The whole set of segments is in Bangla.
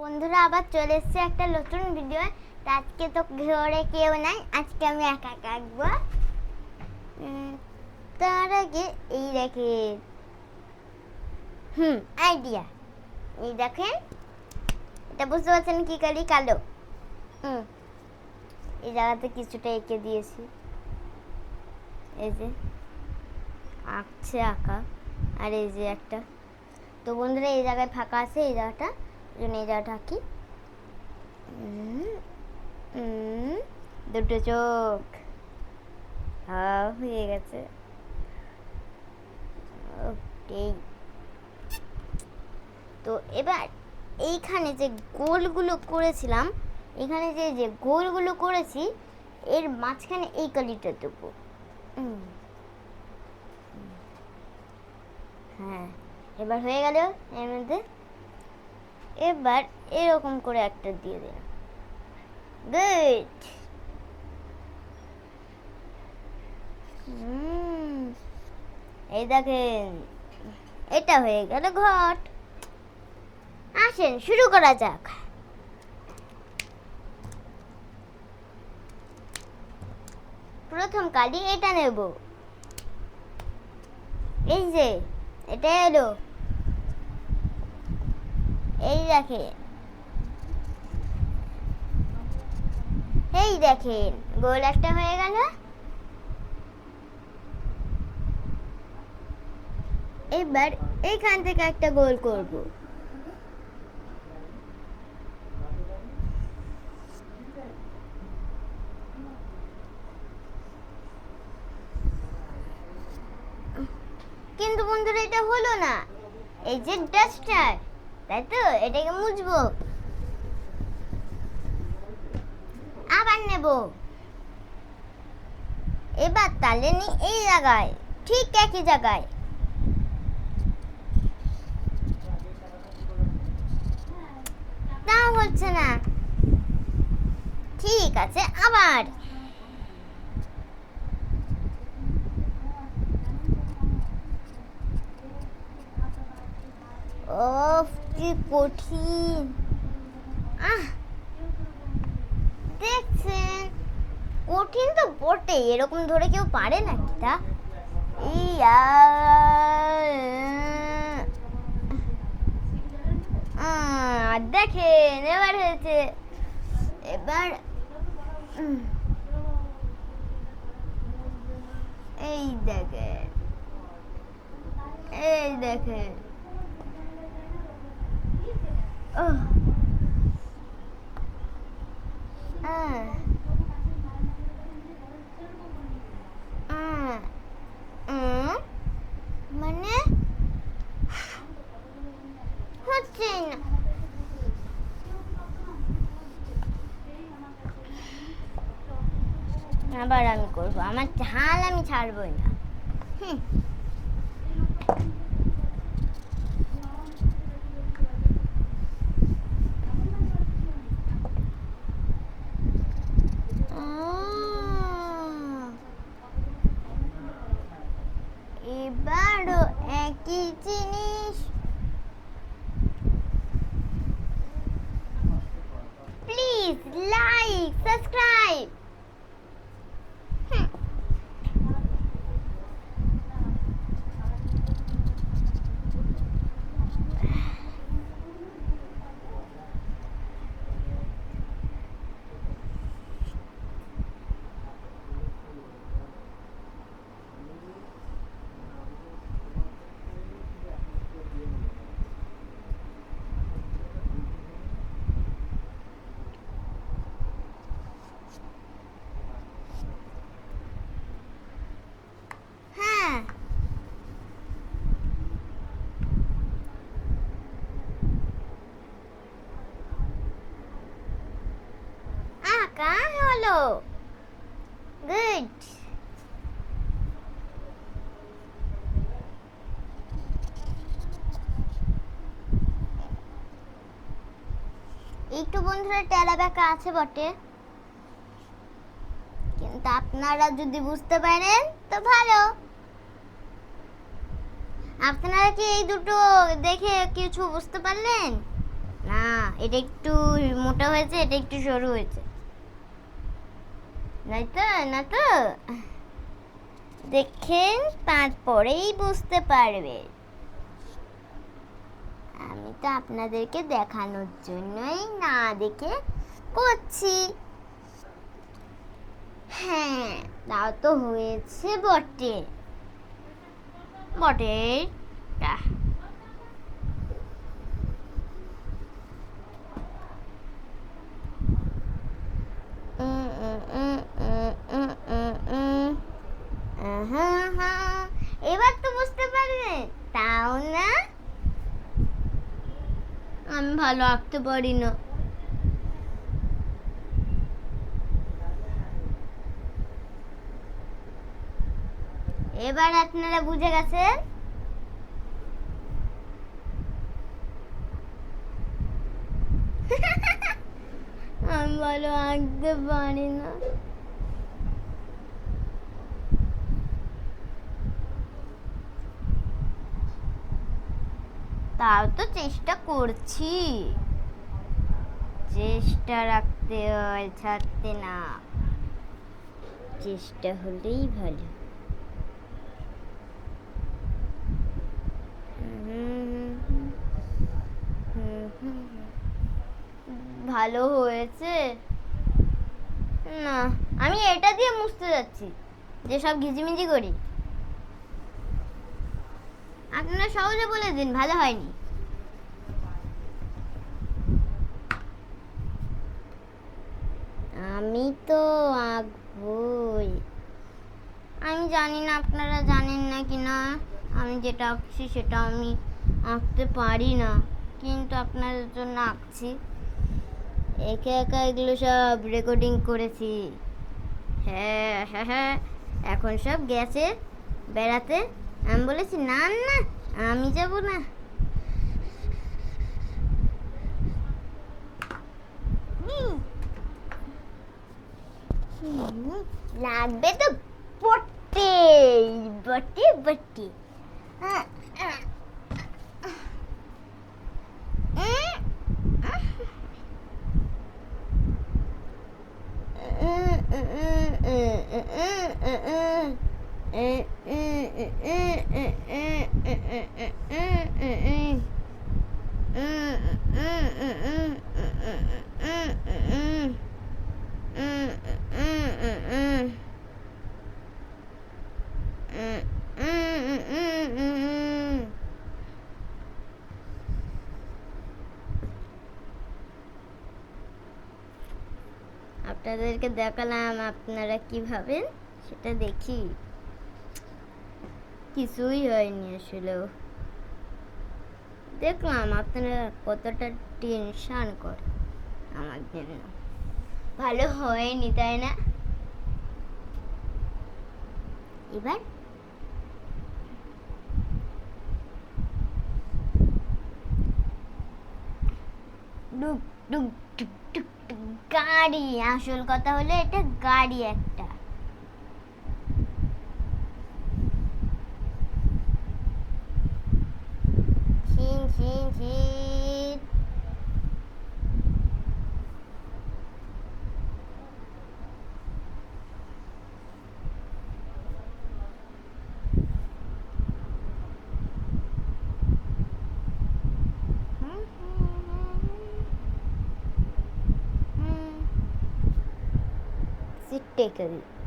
বন্ধুরা আবার চলে এসছে একটা নতুন ভিডিও আজকে তো ঘরে কেউ নাই, আজকে আমি একা আঁকবো তার আগে এই দেখেন। হুম আইডিয়া এই দেখেন, এটা বুঝতে পারছেন কি কালি? কালো। হুম, এই জায়গাতে কিছুটা এঁকে দিয়েছি। এই যে, আঁকছে আঁকা। আর এই যে একটা। তো বন্ধুরা, এই জায়গায় ফাঁকা আছে, এই জায়গাটা। উম, উম, দুটো চোখ। হ্যাঁ হয়ে গেছে। তো এবার এইখানে যে গোলগুলো করেছিলাম এখানে যে যে গোলগুলো করেছি এর মাঝখানে এই কালিটা দেবো। হ্যাঁ এবার হয়ে গেল এর মধ্যে। এবার এরকম করে একটা দিয়ে দিলাম গুড এই দেখেন, এটা হয়ে গেল ঘট। আসেন, শুরু করা যাক। প্রথম কালি এটা নেব। এই যে, এটা এলো। এই দেখেন। এই দেখেন, গোল একটা হয়ে গেল। এবার এইখান থেকে একটা গোল করব। কিন্তু বন্ধুরা, এটা হলো না। এই যে ডাস্টার তাই তো? এটাকে মুছবো। আবার নেব। এবার তালে নি এই জায়গায়, ঠিক একই জায়গায়। তা হচ্ছে না। ঠিক আছে, আবার। ওফ কি কঠিন। আহ, দেখছেন, কঠিন তো বটে এরকম ধরে কেউ পারে না কি তা ইয়া দেখেন, এবার হয়েছে। এবার এই দেখেন এই দেখেন. মানে হচ্ছে না আবার আমি করব। আমার ঝাল আমি ছাড়বই না। হুম। এবারও একই জিনিস। প্লিজ লাইক সাবস্ক্রাইব হ্যাঁ আঁকা হলো গুড একটু বন্ধুরা টেলা ব্যাকা আছে বটে। কিন্তু আপনারা যদি বুঝতে পারেন, তো ভালো। আপনারা কি এই দুটো দেখে কিছু বুঝতে পারলেন? না, এটা একটু মোটা হয়েছে, এটা একটু সরু হয়েছে। নাই তো, না তো? দেখেন, তারপরেই বুঝতে পারবে আমি তো আপনাদেরকে দেখানোর জন্যই না দেখে করছি। হ্যাঁ তাও তো হয়েছে বটে। বটে টা। উম, উম, উম, উম, উম, উম, উম। আহা, আহা। এবার তো বুঝতে পারবেন তাও না আমি ভালো আঁকতে পারি না। এবার আপনারা বুঝে গেছেন? আমি ভালো আঁকতে পারি না। তাও তো চেষ্টা করছি। চেষ্টা রাখতে হয়, ছাড়তে না। চেষ্টা হলেই ভালো। ভালো হয়েছে? না, আমি এটা দিয়ে মুছতে যাচ্ছি। যে সব ঘিজিমিজি করি। আপনারা সহজে বলে দিন, ভালো হয়নি। আমি তো আঁকবই আমি জানি না আপনারা জানেন না কি না, আমি যেটা আঁকছি সেটা আমি আঁকতে পারি না, কিন্তু আপনাদের জন্য আঁকছি। একা একা এগুলো সব রেকর্ডিং করেছি। হ্যাঁ হ্যাঁ হ্যাঁ এখন সব গেছে, বেড়াতে। আমি বলেছি না না আমি যাব না। লাগবে তো বটে বটে। বটে আহ, আহ। উম, আপনাদেরকে দেখালাম আপনারা কি ভাবেন সেটা দেখি। কিছুই হয়নি আসলেও দেখলাম আপনারা কতটা টেনশান করে আমার জন্য। ভালো হয়নি, তাই না? এবার? ডুক ডুক টুক টুক গাড়ি। আসল কথা হলো এটা গাড়ি একটা। take it.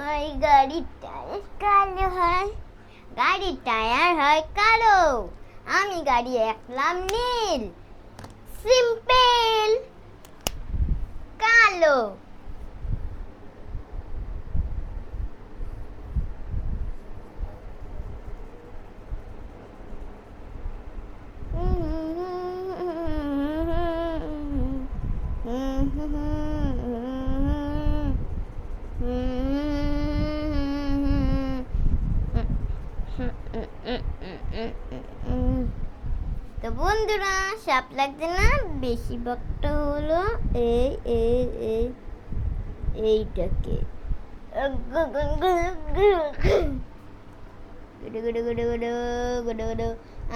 হয় গাড়ির টায়ার কালো হয় গাড়ির টায়ার হয় কালো। আমি গাড়ি একলাম নীল সিম্পল কালো। বন্ধুরা, সাপ লাগছে না? বেশি বকটা হলো এই এই এই, এইটাকে।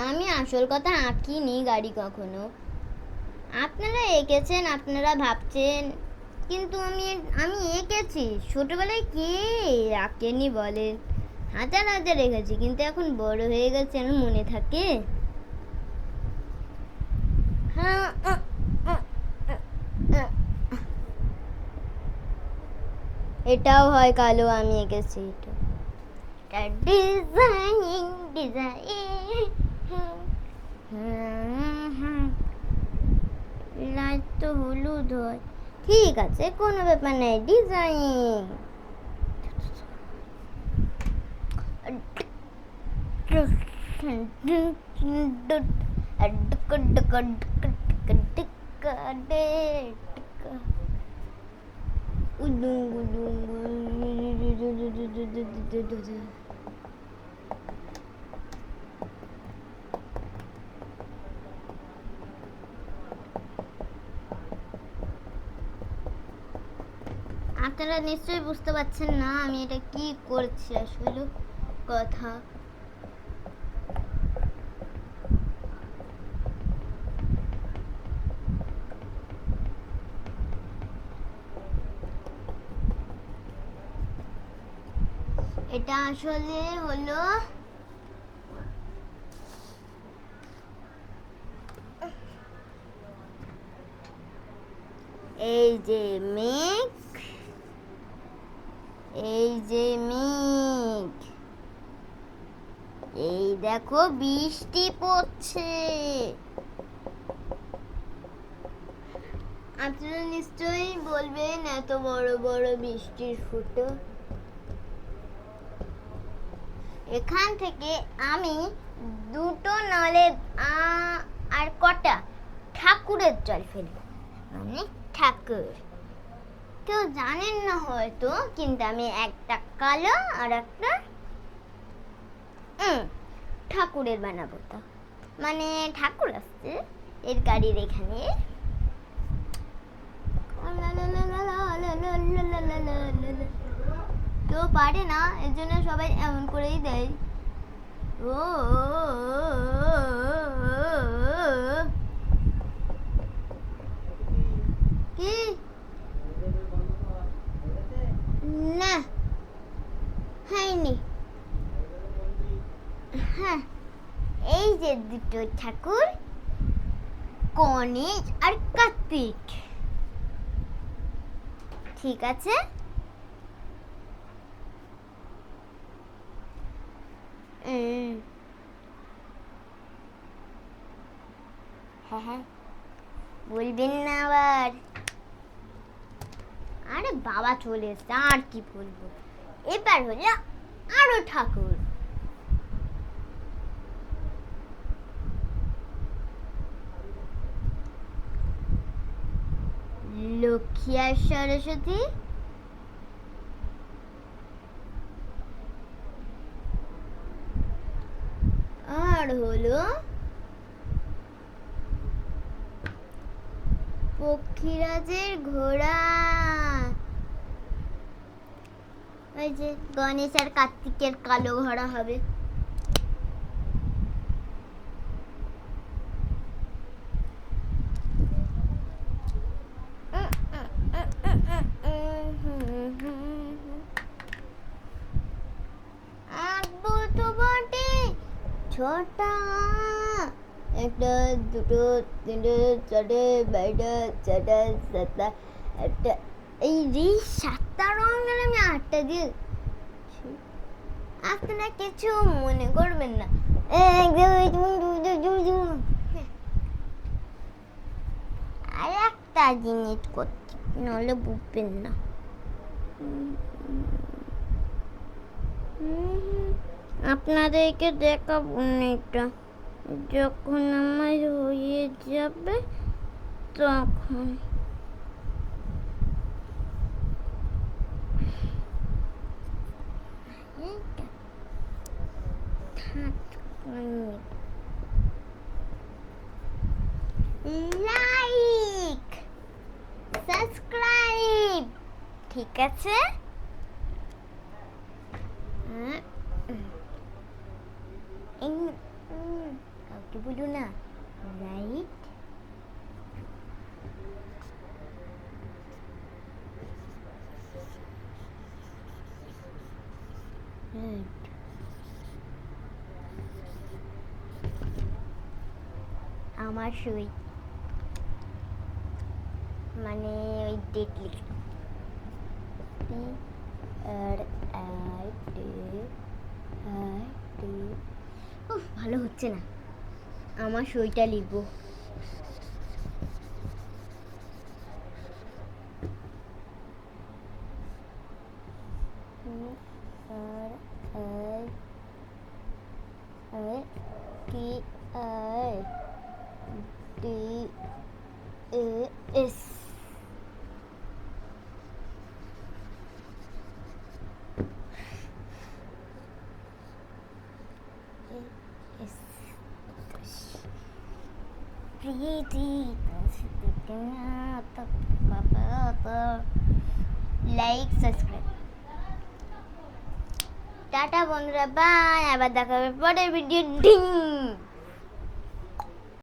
আমি আসল কথা আঁকিনি গাড়ি কখনো। আপনারা এঁকেছেন, আপনারা ভাবছেন, কিন্তু আমি আমি এঁকেছি। ছোটোবেলায় কে আঁকেনি বলেন? হাজার হাজার এঁকেছি, কিন্তু এখন বড় হয়ে গেছে আমার মনে থাকে হ্যাঁ আহ, আহ, আহ, আহ। এটাও হয় কালো আমি এঁকেছি এটা। ডিজাইনিং ডিজাইন লাইট তো হলুদ হয়। ঠিক আছে কোনো ব্যাপার নেই ডিজাইন আপনারা নিশ্চয়ই বুঝতে পারছেন না আমি এটা কি করছি আসলে কথা। এটা আসলে হলো এই যে মেঘ এই যে মেঘ এই দেখো বৃষ্টি পড়ছে। আপনারা নিশ্চয়ই বলবেন এত বড় বড় বৃষ্টির ফুটো। এখান থেকে আমি দুটো নলের আ- আর কটা ঠাকুরের জল ফেলব মানে ঠাকুর কেউ জানেন না হয়তো কিন্তু আমি একটা কালো আর একটা ঠাকুরের বানাবো তো মানে ঠাকুর আসছে এর গাড়ির এখানে কেউ পারে না এর জন্য সবাই এমন করেই দেয় ও কি না হয়নি হ্যাঁ এই যে দুটো ঠাকুর গণেশ আর কার্তিক ঠিক আছে হ্যাঁ। হ্যাঁ বলবেন না আবার। আরে বাবা চলে এসছে, আর কি বলব। এবার হলো আরও ঠাকুর। লক্ষ্মী আর সরস্বতী? আর হলো পক্ষীরাজের ঘোড়া ওই যে গণেশ আর কার্তিকের কালো ঘোড়া হবে আঁকবো তো বটে ছটা একটা দুটো, তিনটে, চারটে, বাইটা চারটা সাতটা একটা এই রে সাতটা রং গেলে, আমি আটটা দিয়ে আপনারা কিছু মনে করবেন না। আর একটা জিনিস করছি নাহলে বুঝবেন না। আপনাদেরকে দেখাবো এটা। যখন আমার হয়ে যাবে তখন। লাইক সাবস্ক্রাইব ঠিক আছে? হুম, কাউকে বলো না। রাইট আমার সই। মানে ওই ডেট লিখ। P R I D I D উফ, ভালো হচ্ছে না। আমার সইটা লিখব। T A S Preeti like subscribe tata বন্ধুরা বাই আবার দেখা হবে পরের ভিডিও ডিং।